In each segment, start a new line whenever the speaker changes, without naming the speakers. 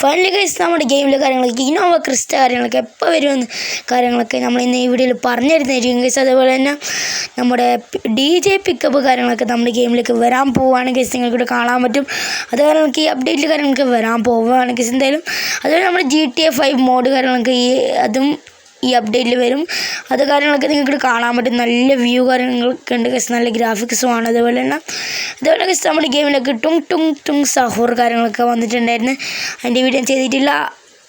Finally guys നമ്മുടെ ഗെയിമിലെ കാര്യങ്ങളൊക്കെ Innova Crysta കാര്യങ്ങളൊക്കെ എപ്പോൾ വരുമെന്ന് കാര്യങ്ങളൊക്കെ നമ്മൾ ഇന്ന് ഈ വീഡിയോയിൽ പറഞ്ഞു തരുന്നതായിരിക്കും ഗൈസ് അതേപോലെ തന്നെ നമ്മുടെ ഡി ജെ പിക്കപ്പ് കാര്യങ്ങളൊക്കെ നമ്മുടെ ഗെയിമിലേക്ക് വരാൻ പോവുകയാണ് ഗൈസ് നിങ്ങൾക്കിവിടെ കാണാൻ പറ്റും. അത് നമുക്ക് ഈ അപ്ഡേറ്റിൽ കാര്യങ്ങളൊക്കെ വരാൻ പോവുകയാണ് ഗൈസ് എന്തായാലും അതുപോലെ നമ്മുടെ G T A five mod കാര്യങ്ങളൊക്കെ ഈ അതും ഈ അപ്ഡേറ്റിൽ വരും. അത് കാര്യങ്ങളൊക്കെ നിങ്ങൾക്ക് കാണാൻ പറ്റും. നല്ല വ്യൂ കാര്യങ്ങളൊക്കെ ഉണ്ട് ഗസ് നല്ല ഗ്രാഫിക്സും ആണ്. അതുപോലെ തന്നെ അതുപോലെ ഗസ് നമ്മുടെ ഗെയിമിലൊക്കെ ടുങ് ടുങ് ടുങ് സഹോർ കാര്യങ്ങളൊക്കെ വന്നിട്ടുണ്ടായിരുന്നു. അതിന്റെ വീഡിയോ ചെയ്തിട്ടില്ല.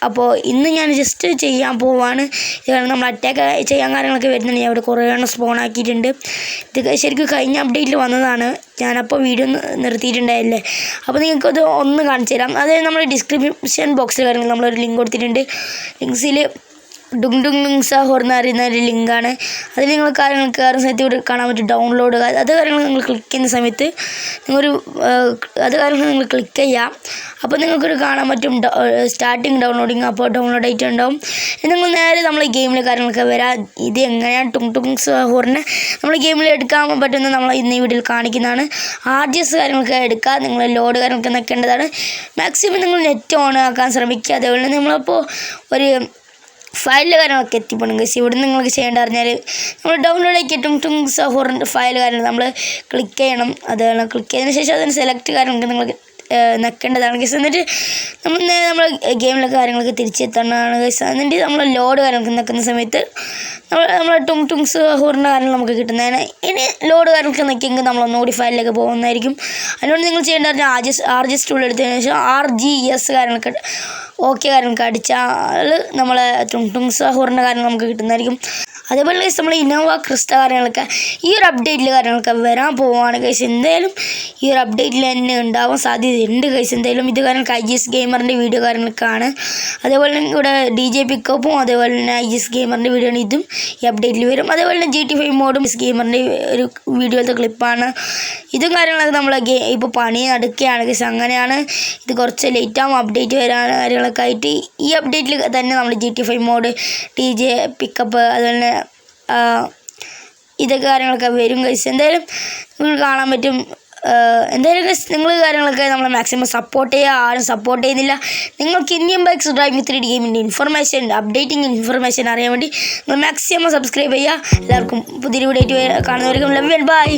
അപ്പോൾ ഇന്ന് ഞാൻ ജസ്റ്റ് ചെയ്യാൻ പോവാണ്. കാരണം നമ്മൾ അറ്റാക്ക് ചെയ്യാൻ കാര്യങ്ങളൊക്കെ വരുന്നുണ്ട്. ഞാൻ ഇവിടെ കുറേ എണ്ണം സ്പോൺ ആക്കിയിട്ടുണ്ട്. ഇത് ശരിക്കും കഴിഞ്ഞ അപ്ഡേറ്റിൽ വന്നതാണ്. ഞാനപ്പോൾ വീഡിയോ നിർത്തിയിട്ടുണ്ടായില്ലേ? അപ്പോൾ നിങ്ങൾക്കത് ഒന്ന് കാണിച്ചു തരാം. അതായത് നമ്മുടെ ഡിസ്ക്രിപ്ഷൻ ബോക്സിൽ കാര്യങ്ങൾ നമ്മളൊരു ലിങ്ക് കൊടുത്തിട്ടുണ്ട്. ലിങ്ക്സിൽ ഡുങ് ഡുങ് ഡുങ് ഹോർന്ന് അറിയുന്ന ഒരു ലിങ്കാണ്. അതിൽ നിങ്ങൾ കാര്യങ്ങൾ കയറുന്ന സമയത്ത് ഇവിടെ കാണാൻ പറ്റും. ഡൗൺലോഡ് അത് കാര്യങ്ങൾ നിങ്ങൾ ക്ലിക്ക് ചെയ്യുന്ന സമയത്ത് നിങ്ങളൊരു അത് കാര്യങ്ങൾ നിങ്ങൾ ക്ലിക്ക് ചെയ്യാം. അപ്പോൾ നിങ്ങൾക്കൊരു കാണാൻ പറ്റും സ്റ്റാർട്ടിങ് ഡൗൺലോഡിങ് അപ്പോൾ ഡൗൺലോഡ് ആയിട്ട് ഉണ്ടാവും. ഇനി നിങ്ങൾ നേരെ നമ്മൾ ഗെയിമിലെ കാര്യങ്ങളൊക്കെ വരാം. ഇത് എങ്ങനെയാണ് ടുങ് ടുങ്സ് ഹോറിനെ നമ്മൾ ഗെയിമിൽ എടുക്കാൻ പറ്റുന്ന നമ്മൾ ഇന്ന് ഈ വീഡിയോയിൽ കാണിക്കുന്നതാണ്. ആർ ജി എസ് കാര്യങ്ങളൊക്കെ എടുക്കുക നിങ്ങൾ ലോഡ് കാര്യങ്ങളൊക്കെ നിൽക്കേണ്ടതാണ് മാക്സിമം നിങ്ങൾ നെറ്റ് ഓൺ ആക്കാൻ ശ്രമിക്കുക. അതേപോലെ നിങ്ങളിപ്പോൾ ഒരു ഫയൽ കാര്യങ്ങളൊക്കെ എത്തിപ്പെടും ഗസ് ഇവിടെ നിങ്ങൾക്ക് ചെയ്യേണ്ട പറഞ്ഞാൽ നമ്മൾ ഡൗൺലോഡ് ആക്കി ടും ടും സഹോറിന്റെ ഫയൽ കാര്യങ്ങൾ നമ്മൾ ക്ലിക്ക് ചെയ്യണം. അത് ക്ലിക്ക് ചെയ്തതിന് ശേഷം അതിന് സെലക്ട് കാര്യങ്ങളൊക്കെ നിങ്ങൾ നിൽക്കേണ്ടതാണ് ഗൈസ് എന്നിട്ട് നമ്മൾ നമ്മൾ ഗെയിമിലെ കാര്യങ്ങളൊക്കെ തിരിച്ചെത്തണതാണ് ഗൈസ് എന്നിട്ട് നമ്മൾ ലോഡ് കാര്യങ്ങളൊക്കെ നിൽക്കുന്ന സമയത്ത് നമ്മൾ നമ്മൾ ടുങ് ടുങ്സ് ഹോറിന്റെ കാര്യങ്ങൾ നമുക്ക് കിട്ടുന്നതാണ് ഇനി ലോഡ് കാര്യങ്ങളൊക്കെ നിൽക്കുമെങ്കിൽ നമ്മൾ ഒന്നുകൂടി ഫയലിലേക്ക് പോകുന്നതായിരിക്കും. അതുകൊണ്ട് നിങ്ങൾ ചെയ്യേണ്ട പറഞ്ഞാൽ R G R G tool എടുത്തതിന് ശേഷം ആർ ജി എസ് കാര്യങ്ങളൊക്കെ ഓക്കെ കാര്യങ്ങളൊക്കെ അടിച്ചാൽ നമ്മളെ ടുങ് ടുങ്സ് ഹോറിന്റെ കാര്യങ്ങൾ നമുക്ക് കിട്ടുന്നതായിരിക്കും. അതേപോലെ ഗൈസ് നമ്മൾ ഇന്നോവ ക്രിസ്റ്റ കാര്യങ്ങളൊക്കെ ഈ ഒരു അപ്ഡേറ്റിൽ കാര്യങ്ങളൊക്കെ വരാൻ പോവുകയാണ് ഗൈസ് എന്തായാലും ഈ ഒരു അപ്ഡേറ്റിൽ തന്നെ ഉണ്ടാവാൻ സാധ്യതയുണ്ട് ഗൈസ് എന്തായാലും ഇത് കാരണം ഐ ജി എസ് ഗെയിമറിന്റെ വീഡിയോ കാര്യങ്ങളൊക്കെയാണ്. അതേപോലെ തന്നെ ഇവിടെ ഡി ജെ പിക്കപ്പും അതേപോലെ തന്നെ ഐ ജി എസ് ഗെയിമറിന്റെ വീഡിയോ ആണ് ഇതും ഈ അപ്ഡേറ്റിൽ വരും. അതേപോലെ തന്നെ ജി ടി ഫൈവ് മോഡും എസ് ഗെയിമറിന്റെ ഒരു വീഡിയോയിലത്തെ ക്ലിപ്പാണ് ഇതും കാര്യങ്ങളൊക്കെ നമ്മൾ ഗെ ഇപ്പോൾ പണി നടക്കുകയാണ് ഗൈസ് അങ്ങനെയാണ് ഇത് കുറച്ച് ലേറ്റ് ആകും അപ്ഡേറ്റ് വരാൻ കാര്യങ്ങളൊക്കെ ആയിട്ട്. ഈ അപ്ഡേറ്റിൽ തന്നെ നമ്മൾ G T five mod T J pickup അതുപോലെ ഇതൊക്കെ കാര്യങ്ങളൊക്കെ വരും ഗൈസ് എന്തായാലും നിങ്ങൾ കാണാൻ പറ്റും. എന്തായാലും ഗൈസ് നിങ്ങൾ കാര്യങ്ങളൊക്കെ നമ്മൾ മാക്സിമം സപ്പോർട്ട് ചെയ്യുക. ആരും സപ്പോർട്ട് ചെയ്യുന്നില്ല. നിങ്ങൾക്ക് Indian bikes driving three D ഗെയിമിന്റെ ഇൻഫർമേഷൻ അപ്ഡേറ്റിംഗ് ഇൻഫർമേഷൻ അറിയാൻ വേണ്ടി നിങ്ങൾ മാക്സിമം സബ്സ്ക്രൈബ് ചെയ്യുക. എല്ലാവർക്കും പുതിയ വീഡിയോ കാണുന്നവർക്കും ലവ് ബൈ